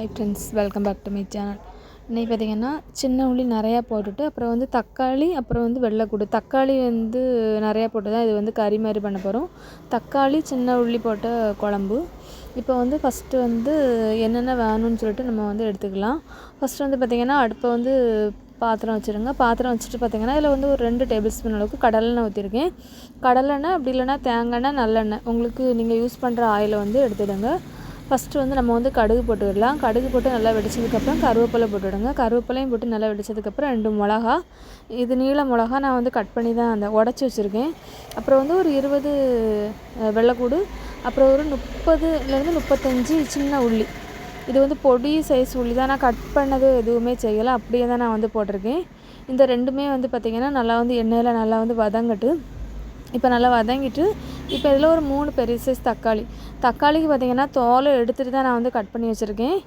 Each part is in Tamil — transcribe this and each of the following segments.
Hi friends welcome back to my channel இன்றைக்கி பார்த்திங்கன்னா சின்ன உள்ளி நிறையா போட்டுட்டு அப்புறம் வந்து தக்காளி அப்புறம் வந்து வெள்ளைக்கூடு. தக்காளி வந்து நிறையா போட்டு தான் இது வந்து கறி மாதிரி பண்ண போகிறோம் தக்காளி சின்ன உள்ளி போட்ட குழம்பு. இப்போ வந்து ஃபஸ்ட்டு வந்து என்னென்ன வேணும்னு சொல்லிட்டு நம்ம வந்து எடுத்துக்கலாம். ஃபஸ்ட்டு வந்து பார்த்திங்கன்னா அடுப்பை வந்து பாத்திரம் வச்சுருங்க. பாத்திரம் வச்சுட்டு பார்த்திங்கன்னா இதில் வந்து ஒரு ரெண்டு டேபிள் ஸ்பூன் அளவுக்கு கடலெண்ணெய் ஊற்றிருக்கேன் கடலெண்ணெய் அப்படி இல்லைனா தேங்காய் எண்ணெய் நல்லெண்ணெய். உங்களுக்கு நீங்கள் யூஸ் பண்ணுற ஆயிலை வந்து எடுத்துடுங்க. ஃபஸ்ட்டு வந்து நம்ம வந்து கடுகு போட்டுவிடலாம் கடுகு போட்டு நல்லா வெடிச்சதுக்கப்புறம் கருவேப்பிலை போட்டுவிடுங்க கருவேப்பிலையும் போட்டு நல்லா வெடிச்சதுக்கப்புறம் ரெண்டு மிளகா. இது நீள மிளகா நான் வந்து கட் பண்ணி தான் அந்த உடச்சி வச்சுருக்கேன். அப்புறம் வந்து ஒரு இருபது வெள்ளைக்கூடு. அப்புறம் ஒரு முப்பதுலேருந்து முப்பத்தஞ்சு சின்ன உள்ளி. இது வந்து பொடி சைஸ் உள்ளி தான். நான் கட் பண்ணது எதுவுமே செய்யலை. அப்படியே தான் நான் வந்து போட்டிருக்கேன். இந்த ரெண்டுமே வந்து பார்த்திங்கன்னா நல்லா வந்து எண்ணெயில் நல்லா வந்து வதங்கட்டு. இப்போ நல்லா வதங்கிட்டு இப்போ இதில் ஒரு மூணு பெரிய சைஸ் தக்காளி. தக்காளிக்கு பார்த்திங்கன்னா தோலை எடுத்துகிட்டு தான் நான் வந்து கட் பண்ணி வச்சுருக்கேன்.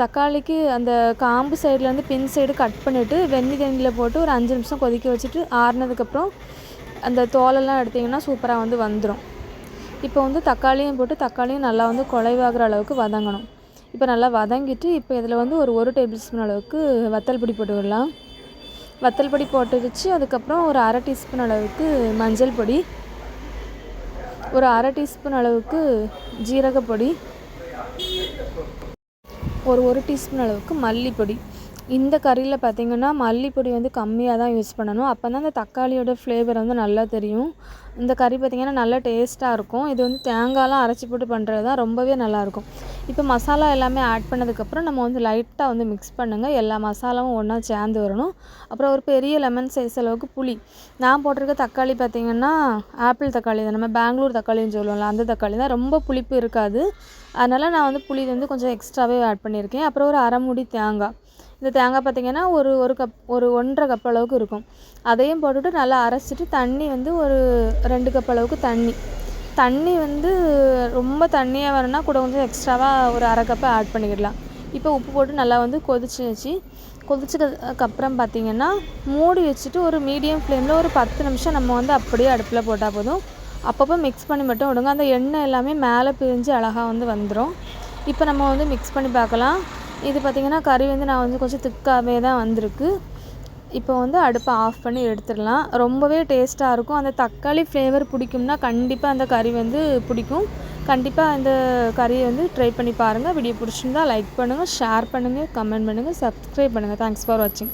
தக்காளிக்கு அந்த காம்பு சைட்லேருந்து பின் சைடு கட் பண்ணிவிட்டு வெந்நி தண்ணியில் போட்டு ஒரு அஞ்சு நிமிஷம் கொதிக்க வச்சுட்டு ஆறுனதுக்கப்புறம் அந்த தோலெல்லாம் எடுத்திங்கன்னா சூப்பராக வந்து வந்துடும் இப்போ வந்து தக்காளியும் போட்டு தக்காளியும் நல்லா வந்து குலைவாகிற அளவுக்கு வதங்கணும். இப்போ நல்லா வதங்கிட்டு இப்போ இதில் வந்து ஒரு ஒரு டேபிள் ஸ்பூன் அளவுக்கு வத்தல் பொடி போட்டு விடலாம் வத்தல் பொடி போட்டு வச்சு அதுக்கப்புறம் ஒரு அரை டீஸ்பூன் அளவுக்கு மஞ்சள் பொடி ஒரு அரை டீஸ்பூன் அளவுக்கு ஜீரகப்பொடி ஒரு ஒரு டீஸ்பூன் அளவுக்கு மல்லிப்பொடி. இந்த கறியில் பார்த்திங்கன்னா மல்லிப்பொடி வந்து கம்மியாக தான் யூஸ் பண்ணணும். அப்போ தான் அந்த தக்காளியோட ஃப்ளேவர் வந்து நல்லா தெரியும். இந்த கறி பார்த்திங்கன்னா நல்லா டேஸ்ட்டாக இருக்கும். இது வந்து தேங்காயெலாம் அரைச்சி போட்டு பண்ணுறது தான் ரொம்பவே நல்லாயிருக்கும். இப்போ மசாலா எல்லாமே ஆட் பண்ணதுக்கப்புறம் நம்ம வந்து லைட்டாக வந்து மிக்ஸ் பண்ணுங்கள் எல்லா மசாலாவும் ஒன்றா சேர்ந்து வரணும். அப்புறம் ஒரு பெரிய லெமன் சைஸ் அளவுக்கு புளி. நான் போட்டிருக்க தக்காளி பார்த்திங்கன்னா ஆப்பிள் தக்காளி தான். நம்ம பெங்களூர் தக்காளின்னு சொல்லுவோம்ல அந்த தக்காளி தான். ரொம்ப புளிப்பு இருக்காது. அதனால் நான் வந்து புளி வந்து கொஞ்சம் எக்ஸ்ட்ராவே ஆட் பண்ணியிருக்கேன். அப்புறம் ஒரு அரை மூடி தேங்காய். இந்த தேங்காய் பார்த்திங்கன்னா ஒரு ஒரு கப் ஒரு ஒன்றரை கப் அளவுக்கு இருக்கும். அதையும் போட்டுட்டு நல்லா அரைச்சிட்டு தண்ணி வந்து ஒரு ரெண்டு கப் அளவுக்கு தண்ணி. தண்ணி வந்து ரொம்ப தண்ணியாக வரணும்னா கூட கொஞ்சம் எக்ஸ்ட்ராவாக ஒரு அரை கப்பை ஆட் பண்ணிக்கிடலாம். இப்போ உப்பு போட்டு நல்லா வந்து கொதிச்சு வச்சு கொதிச்சதுக்கப்புறம் பார்த்திங்கன்னா மூடி வச்சுட்டு ஒரு மீடியம் ஃப்ளேமில் ஒரு பத்து நிமிஷம் நம்ம வந்து அப்படியே அடுப்பில் போட்டால் போதும். அப்பப்போ மிக்ஸ் பண்ணி மட்டும் விடுங்க. அந்த எண்ணெய் எல்லாமே மேலே பிரிஞ்சு அழகாக வந்து வந்துடும் இப்போ நம்ம வந்து மிக்ஸ் பண்ணி பார்க்கலாம். இது பார்த்திங்கன்னா கறி வந்து நான் வந்து கொஞ்சம் திக்காகவே தான் வந்திருக்கு. இப்போ வந்து அடுப்பை ஆஃப் பண்ணி எடுத்துடலாம். ரொம்பவே டேஸ்ட்டாக இருக்கும். அந்த தக்காளி ஃப்ளேவர் பிடிக்கும்னா கண்டிப்பாக அந்த கறி வந்து பிடிக்கும். கண்டிப்பாக அந்த கறியை வந்து ட்ரை பண்ணி பாருங்கள் வீடியோ பிடிச்சிருந்தா லைக் பண்ணுங்கள் ஷேர் பண்ணுங்கள் கமெண்ட் பண்ணுங்கள் சப்ஸ்கிரைப் பண்ணுங்கள் தேங்க்ஸ் ஃபார் வாட்சிங்